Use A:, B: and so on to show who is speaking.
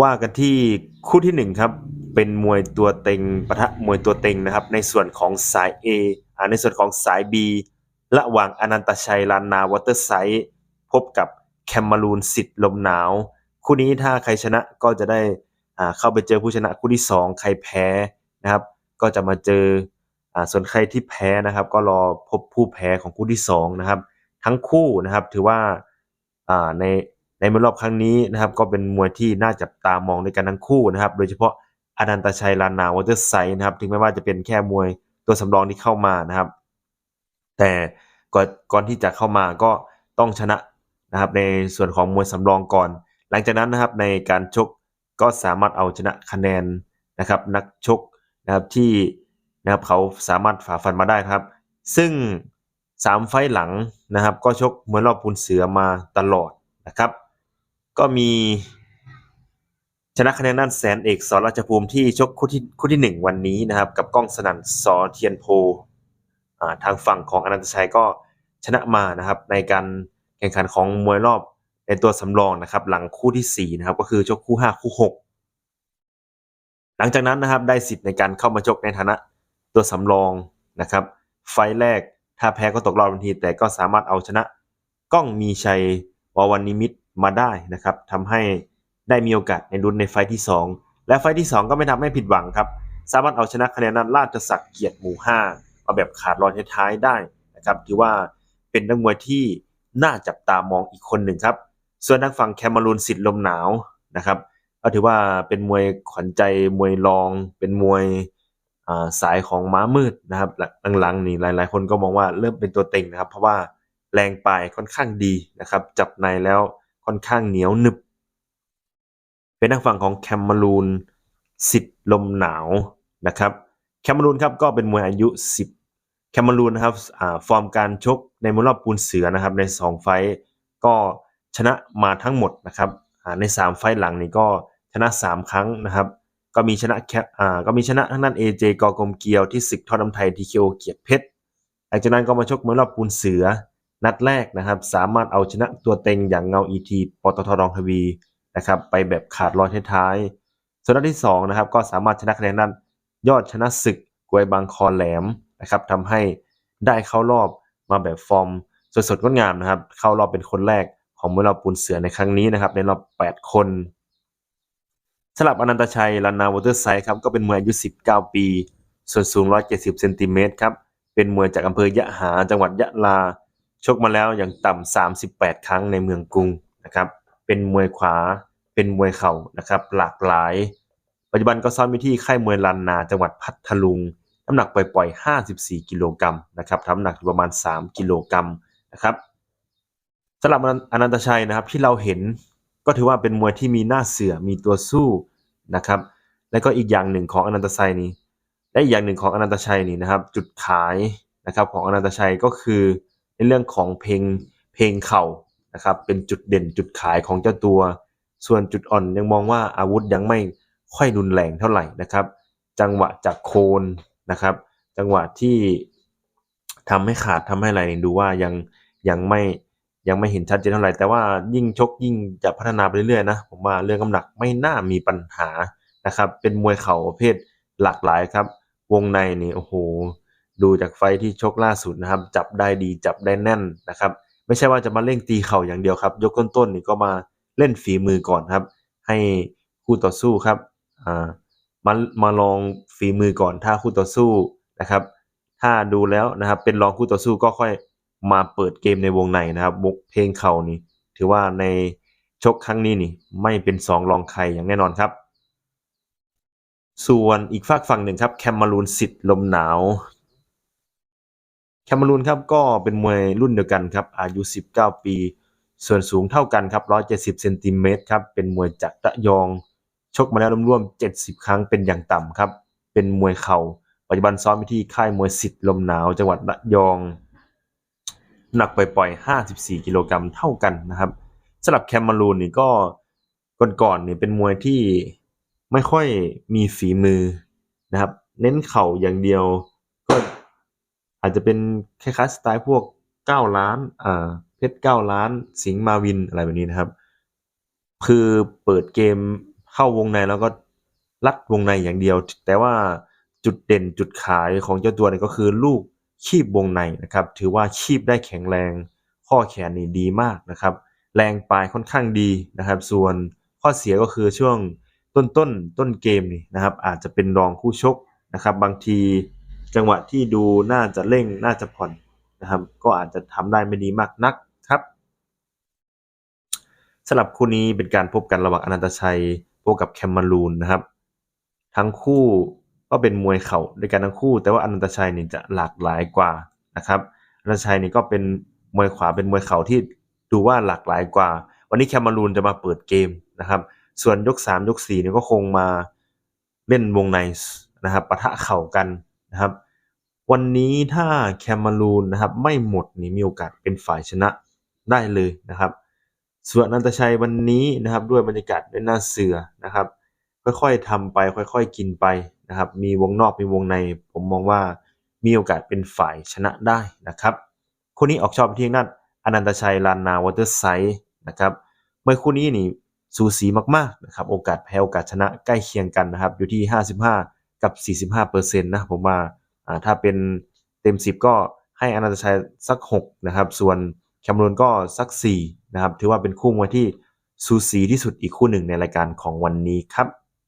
A: ว่ากันที่คู่ที่หนึ่งครับ เป็นมวยตัวเต็งปะทะมวยตัวเต็งนะครับ ในส่วนของสาย A อ่าในส่วนของสาย B ระหว่างอนันตชัยลานนาวอเตอร์ไซด์พบกับแคมมารูนสิทธิ์ลมหนาว คู่นี้ถ้าใครชนะก็จะได้อ่าเข้าไปเจอผู้ชนะคู่ที่สองใครแพ้นะครับ ก็จะมาเจออ่าส่วนใครที่แพ้นะครับ ก็รอพบผู้แพ้ของคู่ที่สองนะครับ ทั้งคู่นะครับถือว่าอ่าใน ในมวยรอบครั้งนี้นะครับก็เป็นมวยที่น่าจับตามองในกันทั้งคู่นะครับ โดยเฉพาะอนันตชัยลานาวอเตอร์ไซด์นะครับถึงแม้ว่าจะเป็นแค่มวยตัวสำรองที่เข้ามานะครับ แต่ก่อนก่อนที่จะเข้ามาก็ต้องชนะนะครับในส่วนของมวยสำรองก่อน หลังจากนั้นนะครับในการชกก็สามารถเอาชนะคะแนนนะครับนักชกนะครับที่นะครับเขาสามารถฝ่าฟันมาได้ครับ ซึ่งสามไฟหลังนะครับก็ชกมวยรอบปูนเสือมาตลอดนะครับ ก็มีชนะคะแนนด้านแสนเอกสอนราชภูมิที่ชกคู่ที่คู่ที่หนึ่งวันนี้นะครับ กับก้องสนั่นสอเทียนโพอ่าทางฝั่งของอนันตชัยก็ชนะมานะครับ ในการแข่งขันของมวยรอบในตัวสำรองนะครับ หลังคู่ที่สี่นะครับก็คือชกคู่ห้าคู่หกหลังจากนั้นนะครับได้สิทธิ์ในการเข้ามาชกในฐานะตัวสำรองนะครับ ไฟแรกถ้าแพ้ก็ตกรอบทันที แต่ก็สามารถเอาชนะก้องมีชัยววันนิมิต มาได้นะครับทำให้ได้มีโอกาสในรุ่นในไฟที่ 2 และไฟที่ 2 ก็ไม่ทำให้ผิดหวังครับ สามารถเอาชนะคะแนนนั้นราชศักดิ์เกียรติหมู่5มาแบบขาดรอยท้ายๆได้นะครับถือว่าเป็นนักมวยที่น่าจับตามองอีกคนหนึ่งครับ ส่วนทางฝั่งแคมารูนสิทธิ์ลมหนาวนะครับก็ถือว่าเป็นมวยขวัญใจมวยรอง เป็นมวยาสายของม้ามืดนะครับหลังๆนี่หลายๆ คนก็มองว่าเริ่มเป็นตัวเต็งนะครับ เพราะว่าแรงปลายค่อนข้างดีนะครับ จับในแล้ว ค่อนข้างเหนียวหนึบ เป็นทางฝั่งของแคมมารูนสิทธิ์ลมหนาวนะครับแคมมารูนครับก็เป็นมวยอายุ 10 แคมมารูนนะครับอ่าฟอร์มการชกในมวยรอบปูนเสือนะครับใน 2 ไฟก็ชนะมาทั้งหมดนะครับอ่าใน 3 ไฟหลังนี่ก็ชนะ 3 ครั้งนะครับก็มีชนะแคอ่าก็มีชนะทั้งนั้น AJ กอกลมเกียวที่ศึกทอดน้ำไทยทีเคโอเกียรติเพชรหลังจากนั้นก็มาชกมวยรอบปูนเสือ นัดแรกนะครับ สามารถเอาชนะตัวเต็งอย่างเงาอีทีปตทรองทวีนะครับไปแบบขาดรอยท้ายๆส่วนนัดที่สองนะครับก็สามารถชนะคะแนนด้นยอดชนะศึกกวยบางคอแหลมนะครับทำให้ได้เข้ารอบมาแบบฟอร์มสดสดงดงามนะครับ เข้ารอบเป็นคนแรกของมวยรอบปูนเสือในครั้งนี้นะครับ ในรอบ 8 คนสลับอนันตชัยลานนาวอเตอร์ไซด์ครับก็เป็นมวยอายุ 19 ปี ส่วนสูง 170 เซนติเมตรครับ เป็นมวยจากอำเภอยะหาจังหวัดยะลา ชกมาแล้วอย่างต่ำ38 ครั้งในเมืองกรุงนะครับเป็นมวยขวาเป็นมวยเข่านะครับหลากหลาย ปัจจุบันก็ซ้อมอยู่ที่ค่ายมวยลันนาจังหวัดพัทลุง น้ำหนักปล่อยๆ 54 กิโลกรัมนะครับทำหนักอยู่ประมาณ 3 กิโลกรัมนะครับสำหรับอนันตชัยนะครับที่เราเห็นก็ถือว่าเป็นมวยที่มีหน้าเสือมีตัวสู้นะครับ และก็อีกอย่างหนึ่งของอนันตชัยนี้และอีกอย่างหนึ่งของอนันตชัยนี่นะครับ จุดขายนะครับของอนันตชัยก็คือ ในเรื่องของเพลงเพลงเข่านะครับเป็นจุดเด่นจุดขายของเจ้าตัว ส่วนจุดอ่อนยังมองว่าอาวุธยังไม่ค่อยรุนแรงเท่าไหร่นะครับ จังหวะจากโคนนะครับ จังหวะที่ทำให้ขาดทำให้อะไรดูว่ายังยังไม่ยังไม่เห็นชัดเจนเท่าไหร่ แต่ว่ายิ่งชกยิ่งจะพัฒนาไปเรื่อยๆนะผมว่าเรื่องน้ำหนักไม่น่ามีปัญหานะครับ เป็นมวยเข่าประเภทหลากหลายครับ วงในนี่โอ้โห ดูจากไฟที่ชกล่าสุดนะครับ จับได้ดีจับได้แน่นนะครับ ไม่ใช่ว่าจะมาเล่งตีเข่าอย่างเดียวครับ ยกต้นๆนี่ก็มาเล่นฝีมือก่อนครับ ให้คู่ต่อสู้ครับอ่ามามาลองฝีมือก่อนถ้าคู่ต่อสู้นะครับ ถ้าดูแล้วนะครับ เป็นรองคู่ต่อสู้ก็ค่อยมาเปิดเกมในวงในนะครับมุกเพลงเข่านี่ถือว่าในชกครั้งนี้นี่ไม่เป็นสองรองใครอย่างแน่นอนครับ ส่วนอีกฝากฝั่งหนึ่งครับแคมมารูนสิทธิ์ลมหนาว แคมมารูนครับก็เป็นมวยรุ่นเดียวกันครับอายุ 19 ปี ส่วนสูงเท่ากันครับ170เซนติเมตรครับเป็นมวยจากระยอง ชกมาแล้วรวมๆ70 ครั้งเป็นอย่างต่ำครับ เป็นมวยเข่าปัจจุบันซ้อมอยู่ที่ค่ายมวยสิทธิ์ลมหนาว จังหวัดระยอง หนักปล่อยๆ54 กิโลกรัมเท่ากันนะครับสำหรับแคมมารูนนี่ก็ก่อนๆนี่เป็นมวยที่ไม่ค่อยมีฝีมือนะครับ เน้นเข่าอย่างเดียว อาจจะเป็นคล้ายๆสไตล์พวก 9 ล้านอ่าเพชร 9 ล้าน สิงห์มาวินอะไรแบบนี้นะครับ คือเปิดเกมเข้าวงในแล้วก็ลัดวงในอย่างเดียว แต่ว่าจุดเด่นจุดขายของเจ้าตัวเนี่ยก็คือลูกคีบวงในนะครับ ถือว่าคีบได้แข็งแรง ข้อแขนนี่ดีมากนะครับ แรงปลายค่อนข้างดีนะครับ ส่วนข้อเสียก็คือช่วงต้นต้นต้นเกมนี่นะครับ อาจจะเป็นรองคู่ชกนะครับ บางที จังหวะที่ดูน่าจะเร่งน่าจะผ่อนนะครับ ก็อาจจะทำได้ไม่ดีมากนักครับสำหรับคู่นี้เป็นการพบกันระหว่างอนันตชัยพบกับแคมมารูนนะครับ ทั้งคู่ก็เป็นมวยเข่าด้วยกันทั้งคู่ แต่ว่าอนันตชัยนี่จะหลากหลายกว่านะครับอนันตชัยนี่ก็เป็นมวยขวาเป็นมวยเข่าที่ดูว่าหลากหลายกว่า วันนี้แคมมารูนจะมาเปิดเกมนะครับ ส่วนยก 3 ยก4เนี่ยก็คงมาเล่นวงในนะครับปะทะเข่ากันนะครับ วันนี้ถ้าแคมมารูนนะครับไม่หมดนี่มีโอกาสเป็นฝ่ายชนะได้เลยนะครับส่วนนันตชัยวันนี้นะครับด้วยบรรยากาศด้วยหน้าเสือนะครับ ค่อยๆทำไป ค่อยๆกินไปนะครับ มีวงนอกมีวงใน ผมมองว่ามีโอกาสเป็นฝ่ายชนะได้นะครับคู่นี้ออกชอบที่นั่นอนันตชัยลานนาวอเตอร์ไซด์นะครับเมื่อคู่นี้นี่สูสีมากๆนะครับโอกาสแพ้โอกาสชนะใกล้เคียงกันนะครับ อยู่ที่ 55 กับ 45เปอร์เซ็นต์นะผมว่า อ่าถ้าเป็นเต็ม 10 ก็ให้อนันตชัยสัก 6 นะครับ ส่วนแคมรูนก็สัก 4 นะครับ ถือว่าเป็นคู่มวยที่สูสีที่สุดอีกคู่หนึ่งในรายการของวันนี้ครับ